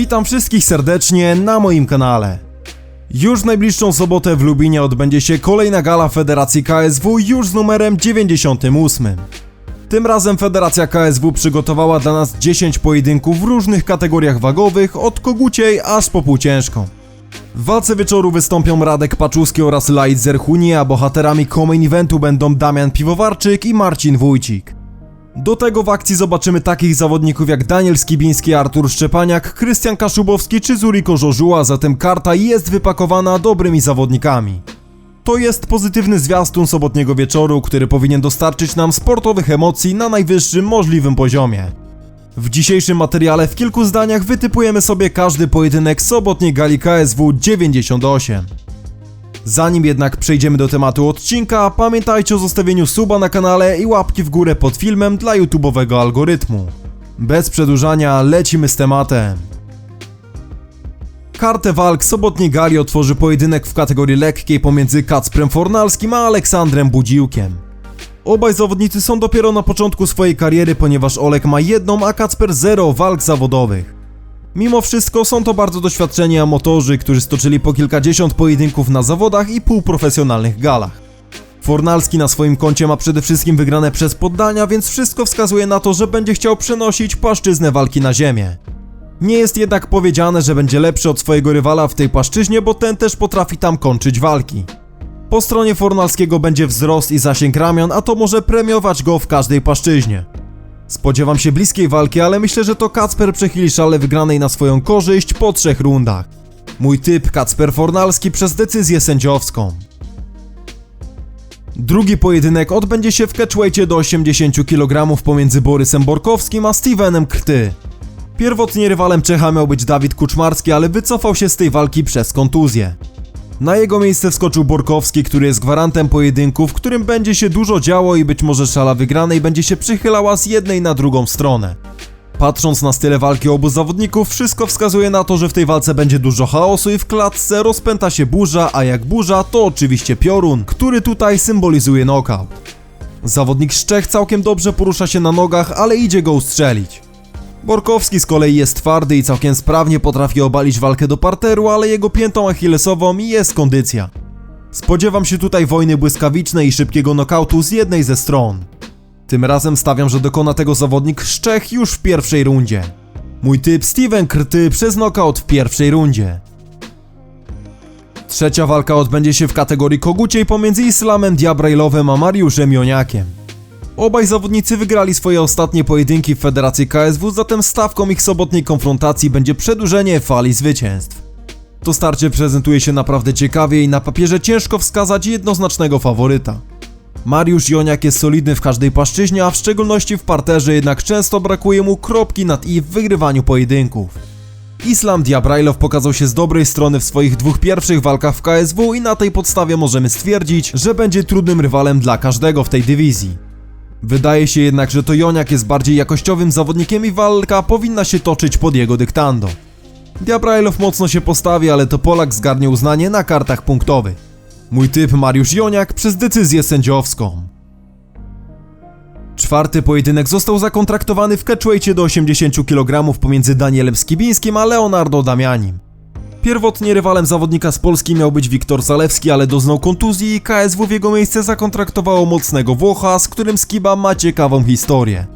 Witam wszystkich serdecznie na moim kanale. Już w najbliższą sobotę w Lubinie odbędzie się kolejna gala Federacji KSW już z numerem 98. Tym razem Federacja KSW przygotowała dla nas 10 pojedynków w różnych kategoriach wagowych, od koguciej aż po półciężką. W walce wieczoru wystąpią Radek Paczuski oraz Light Zerhuni, a bohaterami co-main eventu będą Damian Piwowarczyk i Marcin Wójcik. Do tego w akcji zobaczymy takich zawodników jak Daniel Skibiński, Artur Szczepaniak, Krystian Kaszubowski czy Zuriko Żożuła, zatem karta jest wypakowana dobrymi zawodnikami. To jest pozytywny zwiastun sobotniego wieczoru, który powinien dostarczyć nam sportowych emocji na najwyższym możliwym poziomie. W dzisiejszym materiale w kilku zdaniach wytypujemy sobie każdy pojedynek sobotniej gali KSW 98. Zanim jednak przejdziemy do tematu odcinka, pamiętajcie o zostawieniu suba na kanale i łapki w górę pod filmem dla YouTube'owego algorytmu. Bez przedłużania lecimy z tematem. Kartę walk sobotniej gali otworzy pojedynek w kategorii lekkiej pomiędzy Kacprem Fornalskim a Aleksandrem Budziłkiem. Obaj zawodnicy są dopiero na początku swojej kariery, ponieważ Olek ma jedną, a Kacper zero walk zawodowych. Mimo wszystko są to bardzo doświadczeni amatorzy, którzy stoczyli po kilkadziesiąt pojedynków na zawodach i półprofesjonalnych galach. Fornalski na swoim koncie ma przede wszystkim wygrane przez poddania, więc wszystko wskazuje na to, że będzie chciał przenosić płaszczyznę walki na ziemię. Nie jest jednak powiedziane, że będzie lepszy od swojego rywala w tej płaszczyźnie, bo ten też potrafi tam kończyć walki. Po stronie Fornalskiego będzie wzrost i zasięg ramion, a to może premiować go w każdej płaszczyźnie. Spodziewam się bliskiej walki, ale myślę, że to Kacper przechyli szale wygranej na swoją korzyść po trzech rundach. Mój typ Kacper Fornalski przez decyzję sędziowską. Drugi pojedynek odbędzie się w catchweightie do 80 kg pomiędzy Borysem Borkowskim a Stevenem Krty. Pierwotnie rywalem Czecha miał być Dawid Kuczmarski, ale wycofał się z tej walki przez kontuzję. Na jego miejsce wskoczył Borkowski, który jest gwarantem pojedynku, w którym będzie się dużo działo i być może szala wygranej będzie się przychylała z jednej na drugą stronę. Patrząc na style walki obu zawodników, wszystko wskazuje na to, że w tej walce będzie dużo chaosu i w klatce rozpęta się burza, a jak burza to oczywiście piorun, który tutaj symbolizuje knockout. Zawodnik z Czech całkiem dobrze porusza się na nogach, ale idzie go ustrzelić. Borkowski z kolei jest twardy i całkiem sprawnie potrafi obalić walkę do parteru, ale jego piętą achillesową jest kondycja. Spodziewam się tutaj wojny błyskawicznej i szybkiego nokautu z jednej ze stron. Tym razem stawiam, że dokona tego zawodnik z Czech już w pierwszej rundzie. Mój typ Steven Krty przez nokaut w pierwszej rundzie. Trzecia walka odbędzie się w kategorii koguciej pomiędzy Islamem Diabrailowem a Mariuszem Joniakiem. Obaj zawodnicy wygrali swoje ostatnie pojedynki w Federacji KSW, zatem stawką ich sobotniej konfrontacji będzie przedłużenie fali zwycięstw. To starcie prezentuje się naprawdę ciekawie i na papierze ciężko wskazać jednoznacznego faworyta. Mariusz Joniak jest solidny w każdej płaszczyźnie, a w szczególności w parterze jednak często brakuje mu kropki nad i w wygrywaniu pojedynków. Islam Diabrailow pokazał się z dobrej strony w swoich dwóch pierwszych walkach w KSW i na tej podstawie możemy stwierdzić, że będzie trudnym rywalem dla każdego w tej dywizji. Wydaje się jednak, że to Joniak jest bardziej jakościowym zawodnikiem i walka powinna się toczyć pod jego dyktando. Diabrailow mocno się postawi, ale to Polak zgarnie uznanie na kartach punktowych. Mój typ Mariusz Joniak przez decyzję sędziowską. Czwarty pojedynek został zakontraktowany w catchweightie do 80 kg pomiędzy Danielem Skibińskim a Leonardo Damianim. Pierwotnie rywalem zawodnika z Polski miał być Wiktor Zalewski, ale doznał kontuzji i KSW w jego miejsce zakontraktowało mocnego Włocha, z którym Skiba ma ciekawą historię.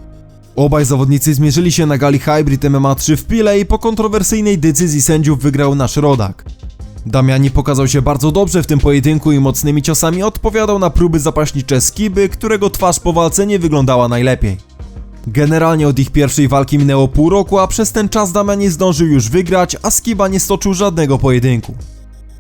Obaj zawodnicy zmierzyli się na gali Hybrid MMA 3 w Pile i po kontrowersyjnej decyzji sędziów wygrał nasz rodak. Damiani pokazał się bardzo dobrze w tym pojedynku i mocnymi ciosami odpowiadał na próby zapaśnicze Skiby, którego twarz po walce nie wyglądała najlepiej. Generalnie od ich pierwszej walki minęło pół roku, a przez ten czas Damian nie zdążył już wygrać, a Skiba nie stoczył żadnego pojedynku.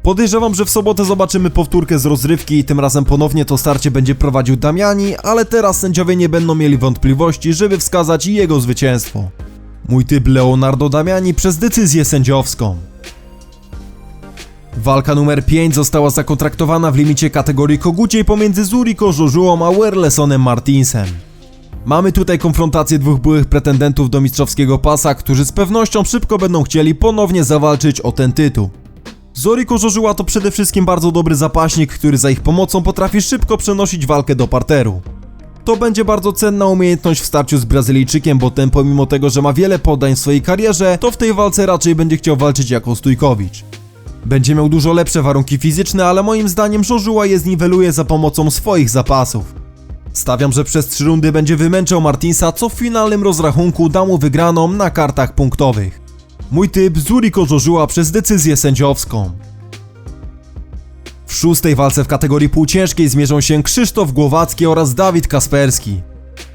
Podejrzewam, że w sobotę zobaczymy powtórkę z rozrywki i tym razem ponownie to starcie będzie prowadził Damiani, ale teraz sędziowie nie będą mieli wątpliwości, żeby wskazać jego zwycięstwo. Mój typ Leonardo Damiani przez decyzję sędziowską. Walka numer 5 została zakontraktowana w limicie kategorii koguciej pomiędzy Zuriko Żużułą a Werlesonem Martinsem. Mamy tutaj konfrontację dwóch byłych pretendentów do mistrzowskiego pasa, którzy z pewnością szybko będą chcieli ponownie zawalczyć o ten tytuł. Zoriko Żożyła to przede wszystkim bardzo dobry zapaśnik, który za ich pomocą potrafi szybko przenosić walkę do parteru. To będzie bardzo cenna umiejętność w starciu z Brazylijczykiem, bo ten pomimo tego, że ma wiele podań w swojej karierze, to w tej walce raczej będzie chciał walczyć jako Stójkowicz. Będzie miał dużo lepsze warunki fizyczne, ale moim zdaniem Joshua je zniweluje za pomocą swoich zapasów. Stawiam, że przez trzy rundy będzie wymęczał Martinsa, co w finalnym rozrachunku da mu wygraną na kartach punktowych. Mój typ Zuriko Joshua przez decyzję sędziowską. W szóstej walce w kategorii półciężkiej zmierzą się Krzysztof Głowacki oraz Dawid Kasperski.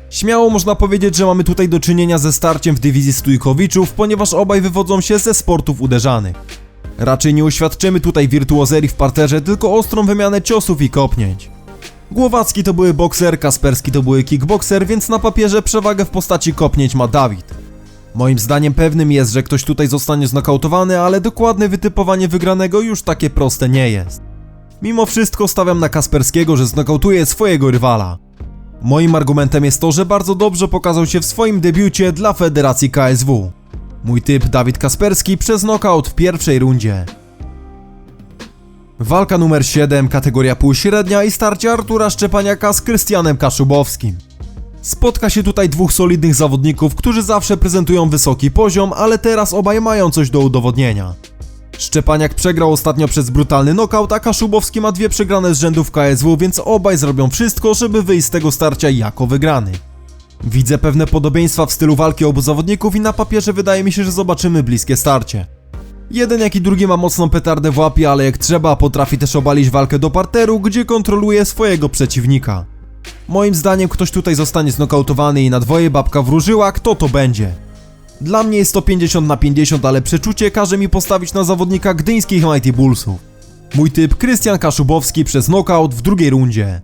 Śmiało można powiedzieć, że mamy tutaj do czynienia ze starciem w dywizji stójkowiczów, ponieważ obaj wywodzą się ze sportów uderzanych. Raczej nie uświadczymy tutaj wirtuozerii w parterze, tylko ostrą wymianę ciosów i kopnięć. Głowacki to były bokser, Kasperski to były kickboxer, więc na papierze przewagę w postaci kopnięć ma Dawid. Moim zdaniem pewnym jest, że ktoś tutaj zostanie znokautowany, ale dokładne wytypowanie wygranego już takie proste nie jest. Mimo wszystko stawiam na Kasperskiego, że znokautuje swojego rywala. Moim argumentem jest to, że bardzo dobrze pokazał się w swoim debiucie dla Federacji KSW. Mój typ Dawid Kasperski przez knockout w pierwszej rundzie. Walka numer 7, kategoria półśrednia i starcie Artura Szczepaniaka z Krystianem Kaszubowskim. Spotka się tutaj dwóch solidnych zawodników, którzy zawsze prezentują wysoki poziom, ale teraz obaj mają coś do udowodnienia. Szczepaniak przegrał ostatnio przez brutalny knockout, a Kaszubowski ma dwie przegrane z rzędu w KSW, więc obaj zrobią wszystko, żeby wyjść z tego starcia jako wygrany. Widzę pewne podobieństwa w stylu walki obu zawodników i na papierze wydaje mi się, że zobaczymy bliskie starcie. Jeden jak i drugi ma mocną petardę w łapie, ale jak trzeba potrafi też obalić walkę do parteru, gdzie kontroluje swojego przeciwnika. Moim zdaniem ktoś tutaj zostanie znokautowany i na dwoje babka wróżyła, kto to będzie. Dla mnie jest to 50 na 50, ale przeczucie każe mi postawić na zawodnika gdyńskich Mighty Bullsów. Mój typ Krystian Kaszubowski przez knockout w drugiej rundzie.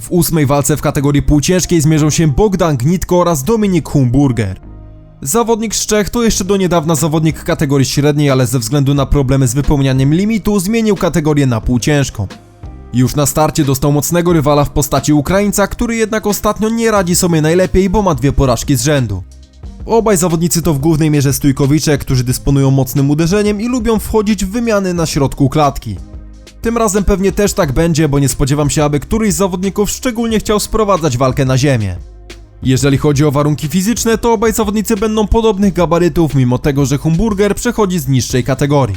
W ósmej walce w kategorii półciężkiej zmierzą się Bogdan Gnitko oraz Dominik Humburger. Zawodnik z Czech to jeszcze do niedawna zawodnik kategorii średniej, ale ze względu na problemy z wypełnianiem limitu zmienił kategorię na półciężką. Już na starcie dostał mocnego rywala w postaci Ukraińca, który jednak ostatnio nie radzi sobie najlepiej, bo ma dwie porażki z rzędu. Obaj zawodnicy to w głównej mierze stójkowicze, którzy dysponują mocnym uderzeniem i lubią wchodzić w wymiany na środku klatki. Tym razem pewnie też tak będzie, bo nie spodziewam się, aby któryś z zawodników szczególnie chciał sprowadzać walkę na ziemię. Jeżeli chodzi o warunki fizyczne, to obaj zawodnicy będą podobnych gabarytów, mimo tego, że Humburger przechodzi z niższej kategorii.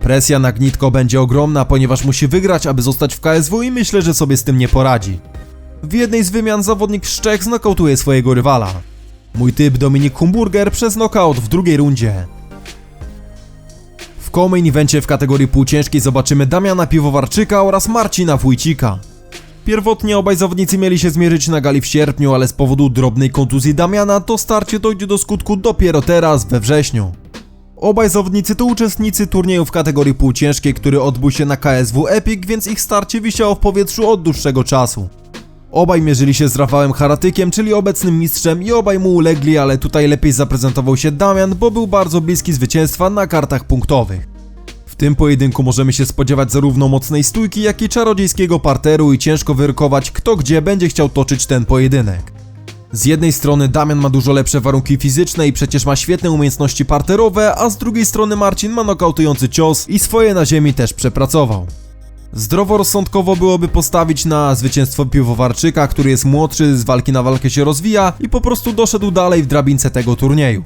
Presja na Gnitko będzie ogromna, ponieważ musi wygrać, aby zostać w KSW i myślę, że sobie z tym nie poradzi. W jednej z wymian zawodnik z Czech znokautuje swojego rywala. Mój typ Dominik Humburger przez knockout w drugiej rundzie. W evencie w kategorii półciężkiej zobaczymy Damiana Piwowarczyka oraz Marcina Wójcika. Pierwotnie obaj zawodnicy mieli się zmierzyć na gali w sierpniu, ale z powodu drobnej kontuzji Damiana to starcie dojdzie do skutku dopiero teraz, we wrześniu. Obaj zawodnicy to uczestnicy turnieju w kategorii półciężkiej, który odbył się na KSW Epic, więc ich starcie wisiało w powietrzu od dłuższego czasu. Obaj mierzyli się z Rafałem Haratykiem, czyli obecnym mistrzem i obaj mu ulegli, ale tutaj lepiej zaprezentował się Damian, bo był bardzo bliski zwycięstwa na kartach punktowych. Tym pojedynku możemy się spodziewać zarówno mocnej stójki, jak i czarodziejskiego parteru i ciężko wyrokować kto gdzie będzie chciał toczyć ten pojedynek. Z jednej strony Damian ma dużo lepsze warunki fizyczne i przecież ma świetne umiejętności parterowe, a z drugiej strony Marcin ma nokautujący cios i swoje na ziemi też przepracował. Zdroworozsądkowo byłoby postawić na zwycięstwo piwowarczyka, który jest młodszy, z walki na walkę się rozwija i po prostu doszedł dalej w drabince tego turnieju.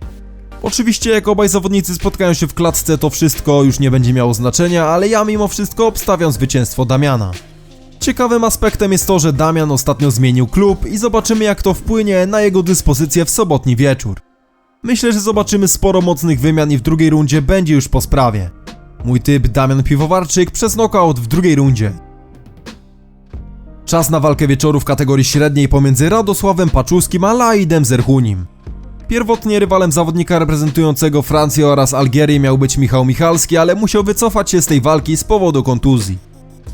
Oczywiście jak obaj zawodnicy spotkają się w klatce, to wszystko już nie będzie miało znaczenia, ale ja mimo wszystko obstawiam zwycięstwo Damiana. Ciekawym aspektem jest to, że Damian ostatnio zmienił klub i zobaczymy jak to wpłynie na jego dyspozycję w sobotni wieczór. Myślę, że zobaczymy sporo mocnych wymian i w drugiej rundzie będzie już po sprawie. Mój typ Damian Piwowarczyk przez knockout w drugiej rundzie. Czas na walkę wieczoru w kategorii średniej pomiędzy Radosławem Paczuskim a Laidem Zerhunim. Pierwotnie rywalem zawodnika reprezentującego Francję oraz Algierię miał być Michał Michalski, ale musiał wycofać się z tej walki z powodu kontuzji.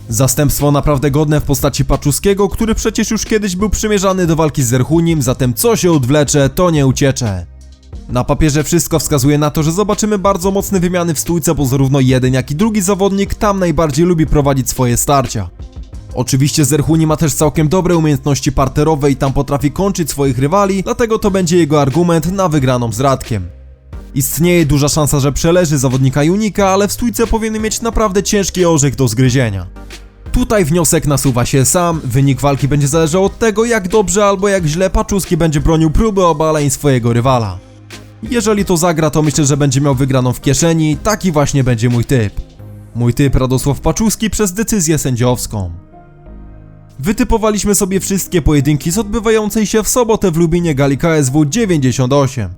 Zastępstwo naprawdę godne w postaci Paczuskiego, który przecież już kiedyś był przymierzany do walki z Zerhunim, zatem co się odwlecze, to nie uciecze. Na papierze wszystko wskazuje na to, że zobaczymy bardzo mocne wymiany w stójce, bo zarówno jeden jak i drugi zawodnik tam najbardziej lubi prowadzić swoje starcia. Oczywiście Zerhuni ma też całkiem dobre umiejętności parterowe i tam potrafi kończyć swoich rywali, dlatego to będzie jego argument na wygraną z Radkiem. Istnieje duża szansa, że przeleży zawodnika Junika, ale w stójce powinien mieć naprawdę ciężki orzech do zgryzienia. Tutaj wniosek nasuwa się sam, wynik walki będzie zależał od tego, jak dobrze albo jak źle Paczuski będzie bronił próby obaleń swojego rywala. Jeżeli to zagra, to myślę, że będzie miał wygraną w kieszeni, taki właśnie będzie mój typ. Mój typ Radosław Paczuski przez decyzję sędziowską. Wytypowaliśmy sobie wszystkie pojedynki z odbywającej się w sobotę w Lubinie gali KSW 98.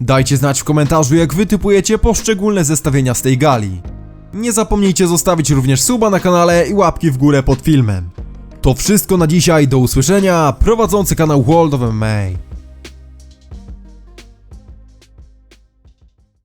Dajcie znać w komentarzu, jak wytypujecie poszczególne zestawienia z tej gali. Nie zapomnijcie zostawić również suba na kanale i łapki w górę pod filmem. To wszystko na dzisiaj, do usłyszenia, prowadzący kanał World of MMA.